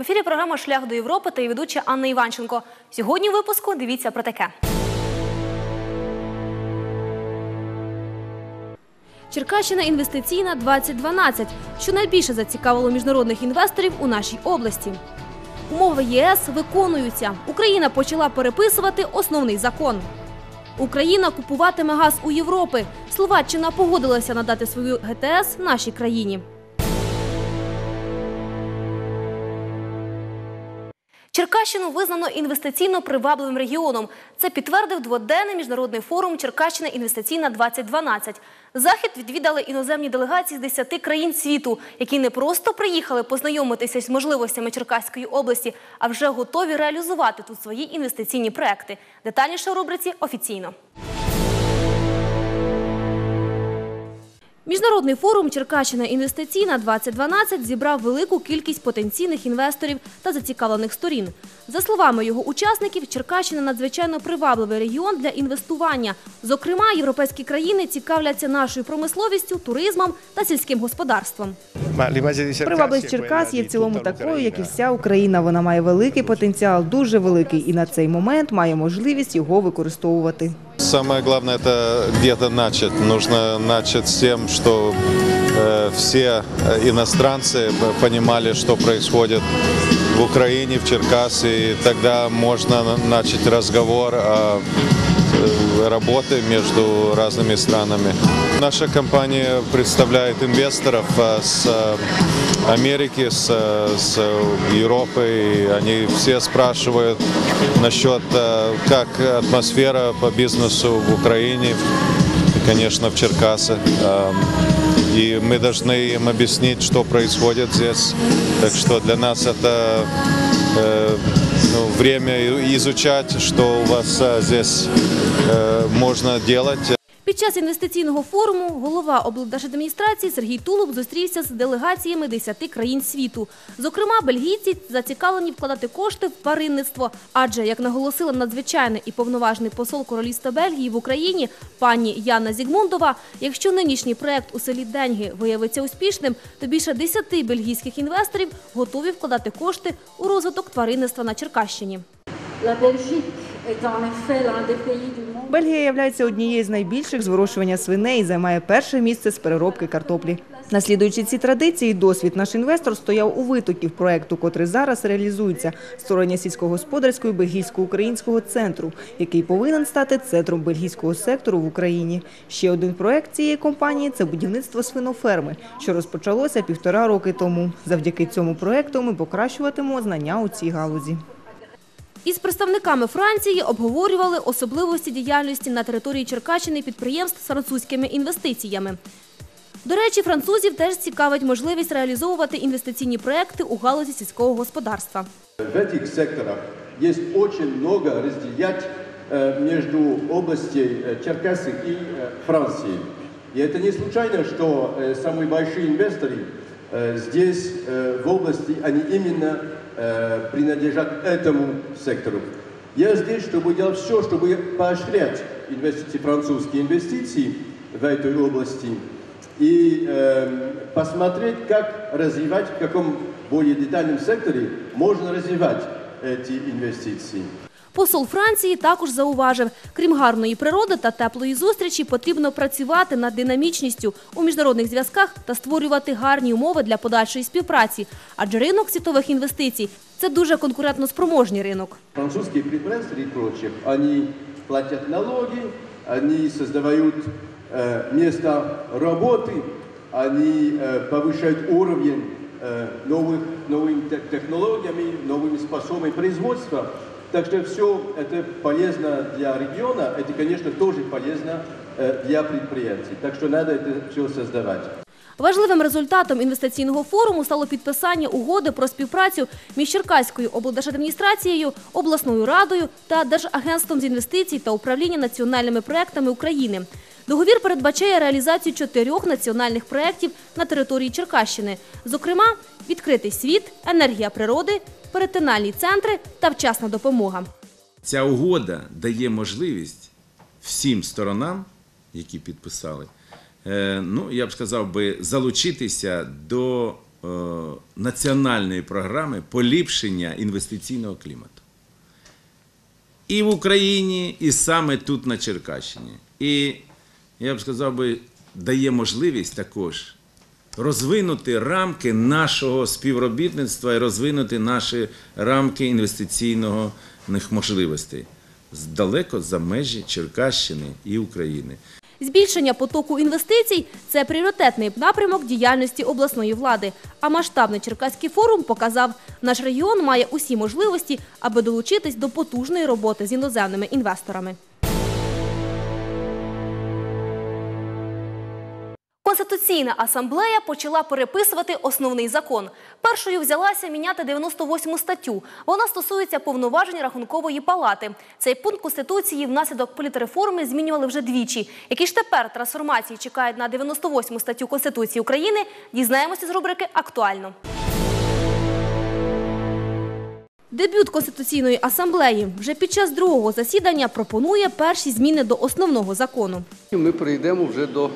ефірі програма Шлях до Європи та її ведуча Анна Іванченко. Сьогодні у випуску дивіться про таке. Черкащина інвестиційна 2012, що найбільше зацікавило міжнародних інвесторів у нашій області. Умови ЄС виконуються. Україна почала переписувати основний закон. Україна купуватиме газ у Європи. Словаччина погодилася надати свою ГТС нашій країні. Черкащину визнано інвестиційно привабливим регіоном. Це підтвердив дводенний міжнародний форум Черкащина інвестиційна 2012. Захід відвідали іноземні делегації з 10 країн світу, які не просто приїхали познайомитися з можливостями Черкаської області, а вже готові реалізувати тут свої інвестиційні проекти. Детальніше у рубриці офіційно. Міжнародний форум Черкащина інвестиційна 2012 зібрав велику кількість потенційних інвесторів та зацікавлених сторін. За словами його учасників, Черкащина надзвичайно привабливий регіон для інвестування. Зокрема, європейські країни цікавляться нашою промисловістю, туризмом та сільським господарством. Привабливість Черкас є в цілому такою, як і вся Україна. Вона має великий потенціал, дуже великий, і на цей момент має можливість його використовувати. Самое главное это где-то начать. Нужно начать с тем, что э, все э, иностранцы п- понимали, что происходит в Украине, в Черкасе, и тогда можно на- начать разговор о э, работе между разными странами. Наша компания представляет инвесторов э, с э, Америки, с, э, с Европы, и они все спрашивают насчет, э, как атмосфера по бизнесу в Украине, и, конечно, в Черкасах. Эм, И мы должны им объяснить, что происходит здесь. Так что для нас это э, ну, время изучать, что у вас э, здесь э, можно делать. під час інвестиційного форуму голова облдержадміністрації Сергій Тулуб зустрівся з делегаціями 10 країн світу. Зокрема, бельгійці зацікавлені вкладати кошти в тваринництво. Адже, як наголосила надзвичайний і повноважний посол Королівства Бельгії в Україні пані Яна Зігмундова, якщо нинішній проект у селі Деньги виявиться успішним, то більше 10 бельгійських інвесторів готові вкладати кошти у розвиток тваринництва на Черкащині. La Belgique est en effet l'un des pays du Бельгія є однією з найбільших з вирощування свиней і займає перше місце з переробки картоплі. Наслідуючи ці традиції, досвід наш інвестор стояв у витоків проекту, котрий зараз реалізується створення сільськогосподарського бельгійсько-українського центру, який повинен стати центром бельгійського сектору в Україні. Ще один проект цієї компанії це будівництво свиноферми, що розпочалося півтора роки тому. Завдяки цьому проекту ми покращуватимемо знання у цій галузі. Із представниками Франції обговорювали особливості діяльності на території Черкащини підприємств з французькими інвестиціями. До речі, французів теж цікавить можливість реалізовувати інвестиційні проекти у галузі сільського господарства. В этих секторах есть очень много разделять э, между областью э, Черкасы и э, Франции. И это не случайно, что э, самые большие инвесторы э, здесь, э, в области, они именно э, принадлежат этому сектору. Я здесь, чтобы делать все, чтобы поощрять инвестиции, французские инвестиции в этой области и э, посмотреть, как развивать, в каком более детальном секторе можно развивать эти инвестиции. Посол Франції також зауважив, крім гарної природи та теплої зустрічі, потрібно працювати над динамічністю у міжнародних зв'язках та створювати гарні умови для подальшої співпраці. Адже ринок світових інвестицій це дуже конкурентно спроможний ринок. Французские предприятия и прочих, они платят налоги, они создают э, места работы, они э, повышают уровень э, новых, новыми те- технологиями, новыми способами производства. Так что все это полезно для региона, это, конечно, тоже полезно э, для предприятий. Так что надо это все создавать. Важливим результатом інвестиційного форуму стало підписання угоди про співпрацю між Черкаською облдержадміністрацією, обласною радою та Держагентством з інвестицій та управління національними проектами України. Договір передбачає реалізацію чотирьох національних проєктів на території Черкащини, зокрема, відкритий світ, енергія природи, перетинальні центри та вчасна допомога. Ця угода дає можливість всім сторонам, які підписали, е, ну я б сказав би, залучитися до е, національної програми поліпшення інвестиційного клімату. І в Україні, і саме тут на Черкащині. І я б сказав би, дає можливість також розвинути рамки нашого співробітництва і розвинути наші рамки інвестиційного можливостей далеко за межі Черкащини і України. Збільшення потоку інвестицій – це пріоритетний напрямок діяльності обласної влади. А масштабний Черкаський форум показав, наш регіон має усі можливості, аби долучитись до потужної роботи з іноземними інвесторами. Конституційна асамблея почала переписувати основний закон. Першою взялася міняти 98 статтю. Вона стосується повноважень рахункової палати. Цей пункт Конституції внаслідок політреформи змінювали вже двічі. Які ж тепер трансформації чекають на 98 статтю Конституції України, дізнаємося з рубрики «Актуально». Дебют Конституційної асамблеї вже під час другого засідання пропонує перші зміни до основного закону. Ми прийдемо вже до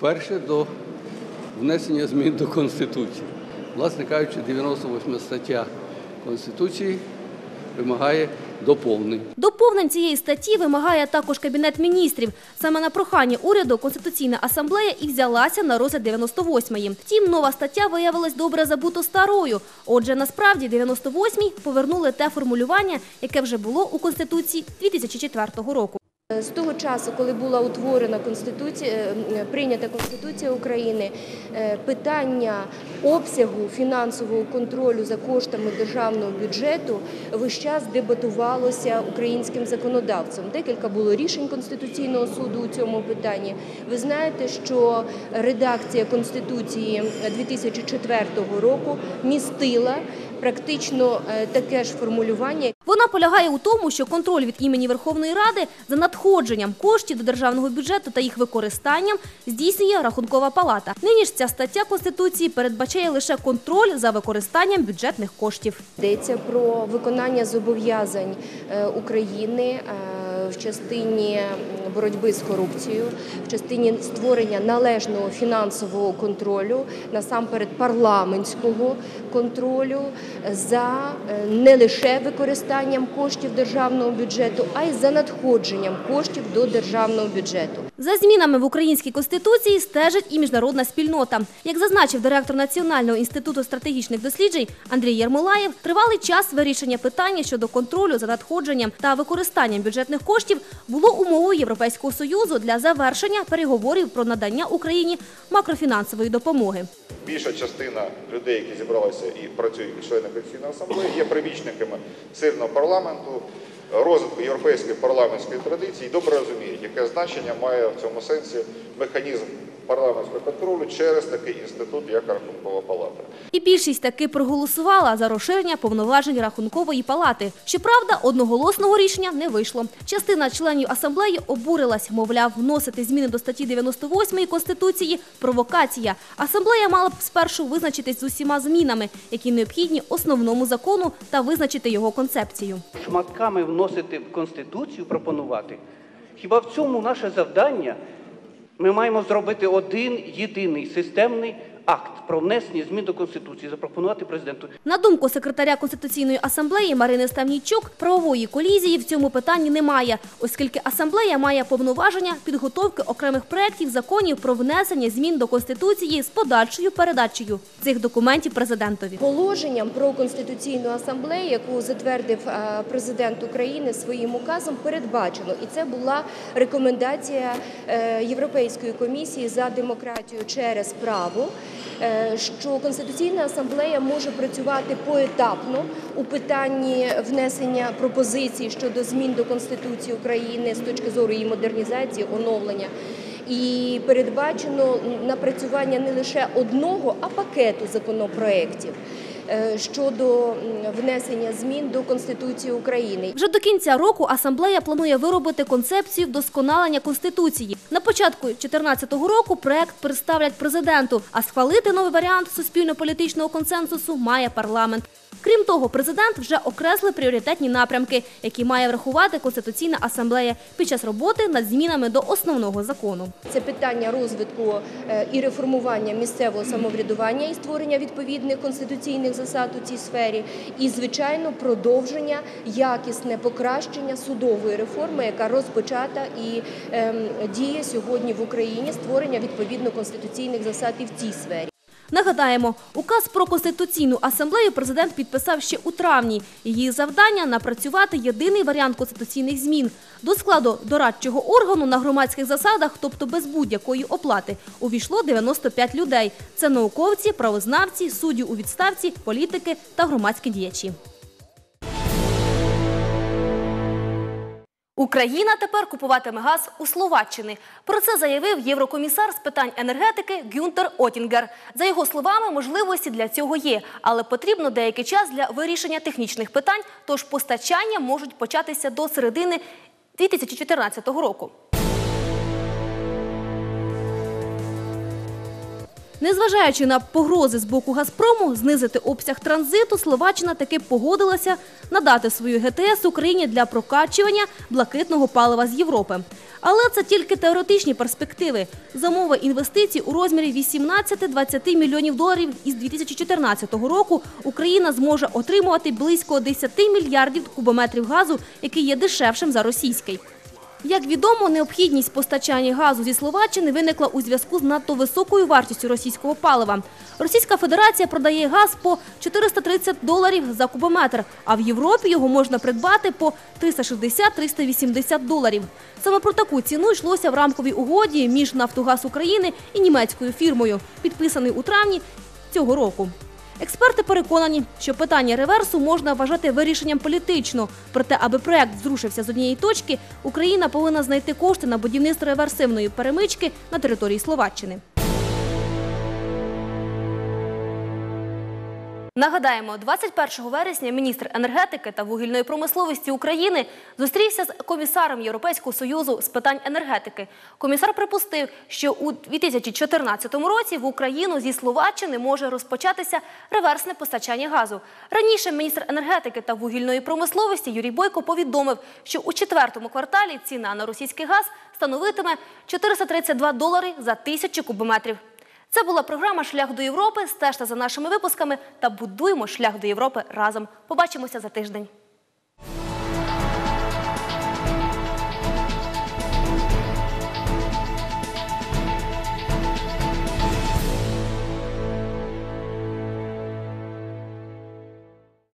перше до внесення змін до Конституції. Власне кажучи, 98 стаття Конституції вимагає доповнень. Доповнень цієї статті вимагає також Кабінет міністрів. Саме на прохання уряду Конституційна асамблея і взялася на розгляд 98-ї. Втім, нова стаття виявилась добре забуто старою. Отже, насправді 98-й повернули те формулювання, яке вже було у Конституції 2004 року. З того часу, коли була утворена конституція, е, прийнята Конституція України, е, питання обсягу фінансового контролю за коштами державного бюджету весь час дебатувалося українським законодавцем. Декілька було рішень Конституційного суду у цьому питанні. Ви знаєте, що редакція Конституції 2004 року містила практично е, таке ж формулювання, Вона полягає у тому, що контроль від імені Верховної Ради за надходженням коштів до державного бюджету та їх використанням здійснює Рахункова палата. Нині ж ця стаття Конституції передбачає лише контроль за використанням бюджетних коштів. Йдеться про виконання зобов'язань е, України е, в частині боротьби з корупцією, в частині створення належного фінансового контролю, насамперед парламентського контролю за е, не лише використанням коштів державного бюджету, а й за надходженням коштів до державного бюджету. За змінами в українській конституції стежить і міжнародна спільнота. Як зазначив директор Національного інституту стратегічних досліджень Андрій Ярмолаєв, тривалий час вирішення питання щодо контролю за надходженням та використанням бюджетних коштів було умовою Європейського союзу для завершення переговорів про надання Україні макрофінансової допомоги. більша частина людей, які зібралися і працюють члени Конституційної асамблеї, є прибічниками сильного парламенту, розвитку європейської парламентської традиції і добре розуміють, яке значення має в цьому сенсі механізм парламентського контролю через такий інститут, як Рахункова палата. І більшість таки проголосувала за розширення повноважень рахункової палати. Щоправда, одноголосного рішення не вийшло. Частина членів асамблеї обурилась, мовляв, вносити зміни до статті 98 Конституції – провокація. Асамблея мала б спершу визначитись з усіма змінами, які необхідні основному закону та визначити його концепцію. шматками вносити в Конституцію, пропонувати. Хіба в цьому наше завдання? Ми маємо зробити один єдиний системний акт про внесення змін до Конституції, запропонувати президенту. На думку секретаря Конституційної асамблеї Марини Ставнійчук, правової колізії в цьому питанні немає, оскільки асамблея має повноваження підготовки окремих проєктів законів про внесення змін до Конституції з подальшою передачею цих документів президентові. Положенням про конституційну асамблею, яку затвердив е, президент України своїм указом, передбачено, і це була рекомендація е, Європейської комісії за демократію через право. Е, Що конституційна асамблея може працювати поетапно у питанні внесення пропозицій щодо змін до Конституції України з точки зору її модернізації, оновлення. І передбачено напрацювання не лише одного, а пакету законопроєктів. Е, щодо внесення змін до Конституції України. Вже до кінця року асамблея планує виробити концепцію вдосконалення конституції. На початку 2014 року проект представлять президенту, а схвалити новий варіант суспільно-політичного консенсусу має парламент. Крім того, президент вже окреслив пріоритетні напрямки, які має врахувати Конституційна асамблея під час роботи над змінами до основного закону. Це питання розвитку е, і реформування місцевого самоврядування і створення відповідних конституційних засад у цій сфері, і звичайно продовження якісне покращення судової реформи, яка розпочата і ем, діє сьогодні в Україні створення відповідно конституційних засад і в цій сфері. Нагадаємо, указ про конституційну асамблею президент підписав ще у травні. Її завдання напрацювати єдиний варіант конституційних змін до складу дорадчого органу на громадських засадах, тобто без будь-якої оплати, увійшло 95 людей. Це науковці, правознавці, судді у відставці, політики та громадські діячі. Україна тепер купуватиме газ у Словаччини. Про це заявив єврокомісар з питань енергетики Гюнтер Отінгер. За його словами, можливості для цього є, але потрібно деякий час для вирішення технічних питань, тож постачання можуть початися до середини 2014 року. Незважаючи на погрози з боку Газпрому знизити обсяг транзиту, Словаччина таки погодилася надати свою ГТС Україні для прокачування блакитного палива з Європи. Але це тільки теоретичні перспективи. Замова інвестицій у розмірі 18-20 мільйонів доларів із 2014 року Україна зможе отримувати близько 10 мільярдів кубометрів газу, який є дешевшим за російський. Як відомо, необхідність постачання газу зі Словаччини виникла у зв'язку з надто високою вартістю російського палива. Російська Федерація продає газ по 430 доларів за кубометр, а в Європі його можна придбати по 360-380 доларів. Саме про таку ціну йшлося в рамковій угоді між Нафтогаз України і німецькою фірмою, підписаний у травні цього року. Експерти переконані, що питання реверсу можна вважати вирішенням політично. Проте, аби проект зрушився з однієї точки, Україна повинна знайти кошти на будівництво реверсивної перемички на території Словаччини. Нагадаємо, 21 вересня міністр енергетики та вугільної промисловості України зустрівся з комісаром Європейського союзу з питань енергетики. Комісар припустив, що у 2014 році в Україну зі Словаччини може розпочатися реверсне постачання газу. Раніше міністр енергетики та вугільної промисловості Юрій Бойко повідомив, що у четвертому кварталі ціна на російський газ становитиме 432 долари за тисячу кубометрів. Це була програма Шлях до Європи. Стежте за нашими випусками та будуємо шлях до Європи разом. Побачимося за тиждень.